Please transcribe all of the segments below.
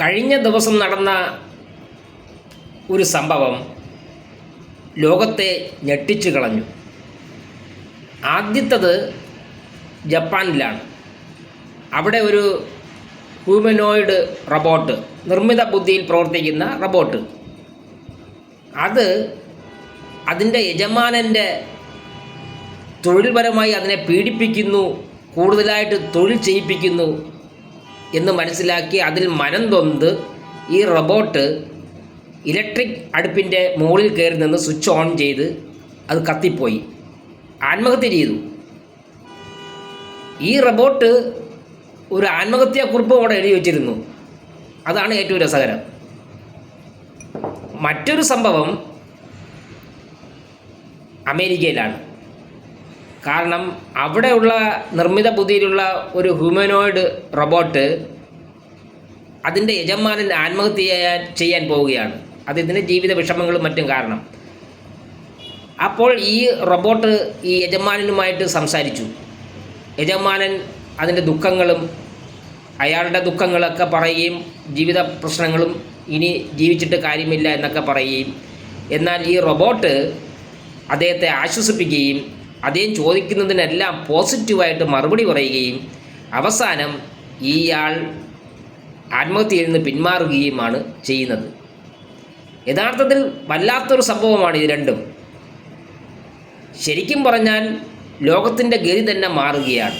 കഴിഞ്ഞ ദിവസം നടന്ന ഒരു സംഭവം ലോകത്തെ ഞെട്ടിച്ചു കളഞ്ഞു. ആദ്യത്തത് ജപ്പാനിലാണ്. അവിടെ ഒരു ഹ്യൂമനോയിഡ് റോബോട്ട് നിർമ്മിത ബുദ്ധിയിൽ പ്രവർത്തിക്കുന്ന റോബോട്ട് അത് അതിന്റെ യജമാനന്റെ തൊഴിൽപരമായി അതിനെ പീഡിപ്പിക്കുന്നു കൂടുതലായിട്ട് തൊഴിൽ ചെയ്യിപ്പിക്കുന്നു. എന്ന് മനസ്സിലാക്കി അതിൽ മനം തൊന്ത് ഈ റോബോട്ട് ഇലക്ട്രിക് അടുപ്പിന്റെ മുകളിൽ കയറി നിന്ന് സ്വിച്ച് ഓൺ ചെയ്ത് അത് കത്തിപ്പോയി. ആത്മഹത്യ ചെയ്തു. ഈ റോബോട്ട് ഒരു ആത്മഹത്യാക്കുറിപ്പ് അവിടെ എഴുതി വച്ചിരുന്നു. അതാണ് ഏറ്റവും രസകരം. മറ്റൊരു സംഭവം അമേരിക്കയിലാണ്. കാരണം അവിടെയുള്ള നിർമ്മിത ബുദ്ധിയിലുള്ള ഒരു ഹ്യൂമനോയിഡ് റോബോട്ട് അതിന്റെ യജമാനൻ ആത്മഹത്യ ചെയ്യാൻ പോവുകയാണ്. അത് ഇതിന്റെ ജീവിത വിഷമങ്ങളും മറ്റും കാരണം. അപ്പോൾ ഈ റോബോട്ട് ഈ യജമാനനുമായിട്ട് സംസാരിച്ചു. യജമാനൻ അതിന്റെ ദുഃഖങ്ങളും അയാളുടെ ദുഃഖങ്ങളൊക്കെ പറയുകയും ജീവിത പ്രശ്നങ്ങളും ഇനി ജീവിച്ചിട്ട് കാര്യമില്ല എന്നൊക്കെ പറയുകയും എന്നാൽ ഈ റോബോട്ട് അദ്ദേഹത്തെ ആശ്വസിപ്പിക്കുകയും അദ്ദേഹം ചോദിക്കുന്നതിനെല്ലാം പോസിറ്റീവായിട്ട് മറുപടി പറയുകയും അവസാനം ഇയാൾ ആത്മഹത്യയിൽ നിന്ന് പിന്മാറുകയുമാണ് ചെയ്യുന്നത്. യഥാർത്ഥത്തിൽ വല്ലാത്തൊരു സംഭവമാണ് ഇത് രണ്ടും. ശരിക്കും പറഞ്ഞാൽ ലോകത്തിന്റെ ഗതി തന്നെ മാറുകയാണ്.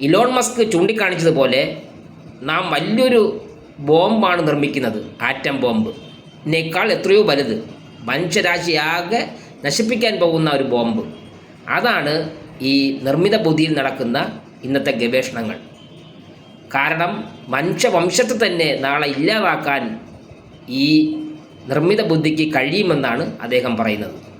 ഇലോൺ മസ്ക് ചൂണ്ടിക്കാണിച്ചതുപോലെ നാം വലിയൊരു ബോംബാണ് നിർമ്മിക്കുന്നത് ആറ്റം ബോംബ്. ഇതിനേക്കാൾ എത്രയോ വലുത് മനുഷ്യരാശിയാകെ നശിപ്പിക്കാൻ പോകുന്ന ഒരു ബോംബ്. അതാണ് ഈ നിർമ്മിത ബുദ്ധിയിൽ നടക്കുന്ന ഇന്നത്തെ ഗവേഷണങ്ങൾ. കാരണം മനുഷ്യവംശത്തെ തന്നെ നാളെ ഇല്ലാതാക്കാൻ ഈ നിർമ്മിത ബുദ്ധിക്ക് കഴിയുമെന്നാണ് അദ്ദേഹം പറയുന്നത്.